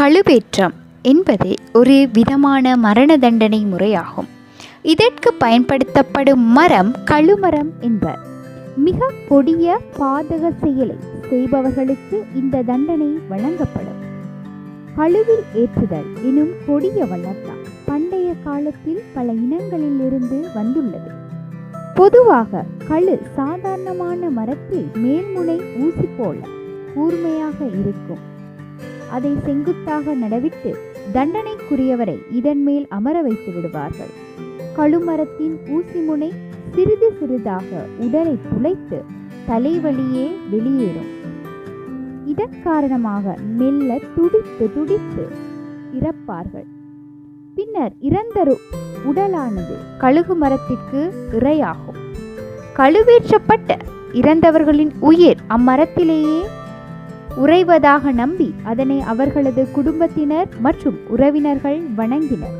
கழுவேற்றம் என்பது ஒரு விதமான மரண தண்டனை முறையாகும். இதற்கு பயன்படுத்தப்படும் மரம் கழுமரம் என்பர். மிக கொடிய பாதக செயலை செய்பவர்களுக்கு இந்த தண்டனை வழங்கப்படும். கழுவில் ஏற்றுதல் எனும் கொடிய வழக்கம் பண்டைய காலத்தில் பல இனங்களிலிருந்து வந்துள்ளது. பொதுவாக கழு சாதாரணமான மரத்தில் மேல்முனை ஊசி போல கூர்மையாக இருக்கும். அதை செங்குத்தாக நடவிட்டு தண்டனைக்குரியவரை இதன் மேல் அமர வைத்து விடுவார்கள். கழுமரத்தின் ஊசி முனை சிறிது சிறிதாக உடலை துளைத்து தலைவழியே வெளியேறும். இதன் காரணமாக மெல்ல துடித்து துடித்து இறப்பார்கள். பின்னர் இறந்தரு உடலானது கழுகு மரத்திற்கு இரையாகும். கழுவேற்றப்பட்ட இறந்தவர்களின் உயிர் அம்மரத்திலேயே உறைவதாக நம்பி அதனை அவர்களது குடும்பத்தினர் மற்றும் உறவினர்கள் வணங்கினர்.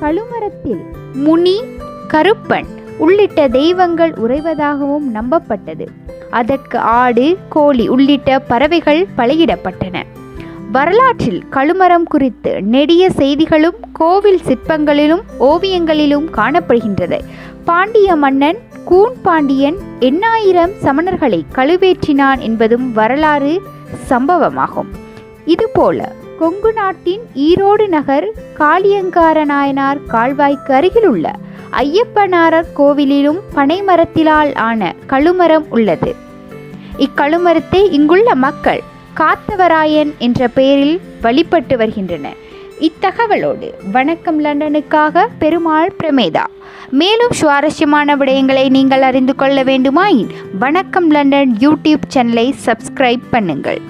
கழுமரத்தில் முனி கருப்பன் உள்ளிட்ட தெய்வங்கள் உறைவதாகவும் நம்பப்பட்டது. அதற்கு ஆடு கோழி உள்ளிட்ட பறவைகள் பலியிடப்பட்டன. வரலாற்றில் கழுமரம் குறித்து நெடிய செய்திகளும் கோவில் சிற்பங்களிலும் ஓவியங்களிலும் காணப்படுகின்றது பாண்டிய மன்னன் கூன் பாண்டியன் எண்ணாயிரம் சமணர்களை கழுவேற்றினான் என்பதும் வரலாறு சம்பவமாகும். இதுபோல கொங்கு நாட்டின் ஈரோடு நகர் காளியங்கார நாயனார் கால்வாய்க்கு அருகிலுள்ள ஐயப்பனாரர் கோவிலிலும் பனைமரத்திலால் ஆன கழுமரம் உள்ளது. இக்கழுமரத்தை இங்குள்ள மக்கள் காத்தவராயன் என்ற பெயரில் வழிபட்டு வருகின்றனர். இத்தகவலோடு. வணக்கம் லண்டனுக்காக பெருமாள் பிரமேதா. மேலும் சுவாரஸ்யமான விடயங்களை நீங்கள் அறிந்து கொள்ள வேண்டுமாயின் வணக்கம் லண்டன் யூடியூப் சேனலை சப்ஸ்கிரைப் பண்ணுங்கள்.